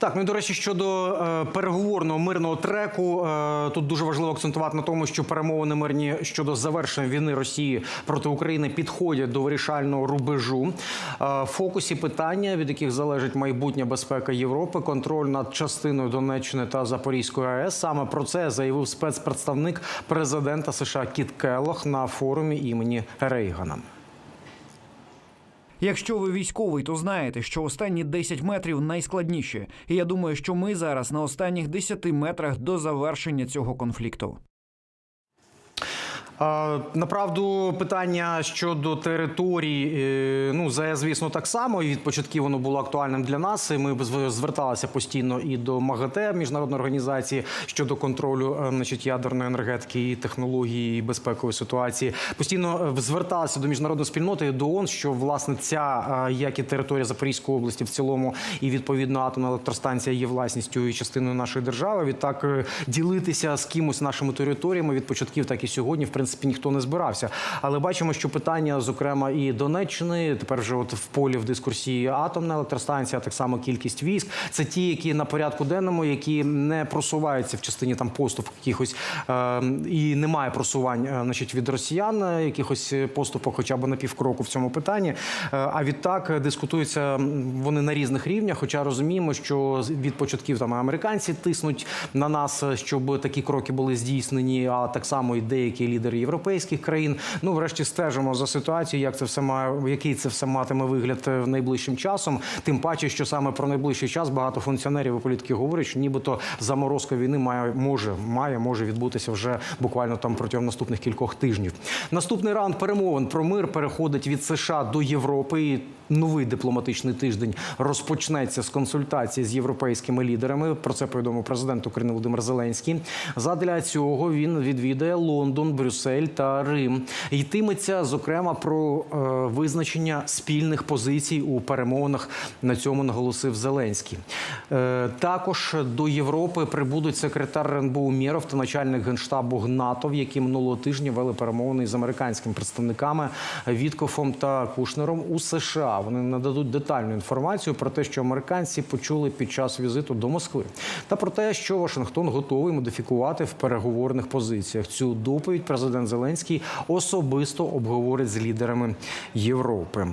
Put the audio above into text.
Так, ну до речі, щодо е, переговорного мирного треку, е, тут дуже важливо акцентувати на тому, що перемовини мирні щодо завершення війни Росії проти України підходять до вирішального рубежу. Е, в фокусі питання, від яких залежить майбутня безпека Європи, контроль над частиною Донеччини та Запорізької АЕС. Саме про це заявив спецпредставник президента США Кіт Келлох на форумі імені Рейгана. Якщо ви військовий, то знаєте, що останні 10 метрів найскладніші. І я думаю, що ми зараз на останніх 10 метрах до завершення цього конфлікту. Направду питання щодо територій, е, ну ЗАЕС, звісно, так само. І від початків воно було актуальним для нас. І ми зверталися постійно і до МАГАТЕ, міжнародної організації щодо контролю е, значить, ядерної енергетики і технології і безпекової ситуації. Постійно е, зверталися до міжнародної спільноти до ООН, що власне ця як і територія Запорізької області в цілому, і відповідно атомна електростанція є власністю і частиною нашої держави. Відтак ділитися з кимось нашими територіями від початків, так і сьогодні, в принципі, ніхто не збирався. Але бачимо, що питання, зокрема, і Донеччини, тепер вже от в полі в дискурсії атомна електростанція, так само кількість військ. Це ті, які на порядку денному, які не просуваються в частині там поступок якихось е, і немає просувань, е, значить, від росіян е, якихось поступок, хоча б на півкроку в цьому питанні. Е, А відтак дискутуються вони на різних рівнях. Хоча розуміємо, що від початків там американці тиснуть на нас, е, щоб такі кроки були здійснені. А так само і деякі лідери європейських країн. Ну, врешті, стежимо за ситуацією, як це все має, який це все матиме вигляд е, найближчим часом. Тим паче, що саме про найближчий час багато функціонерів і політиків говорять, що нібито заморозка війни має може має може відбутися вже буквально там протягом наступних кількох тижнів. Наступний раунд перемовин про мир переходить від США до Європи. І новий дипломатичний тиждень розпочнеться з консультації з європейськими лідерами. Про це повідомив президент України Володимир Зеленський. Задля цього він відвідає Лондон, Брюссель та Рим. Йтиметься зокрема про е, визначення спільних позицій у перемовинах. На цьому наголосив Зеленський. Е, також до Європи прибудуть секретар РНБО Умєров та начальник генштабу Гнатов, які минулого тижня вели перемовини з американськими представниками Віткофом та Кушнером у США. Вони нададуть детальну інформацію про те, що американці почули під час візиту до Москви, та про те, що Вашингтон готовий модифікувати в переговорних позиціях. Цю доповідь президент Зеленський особисто обговорить з лідерами Європи.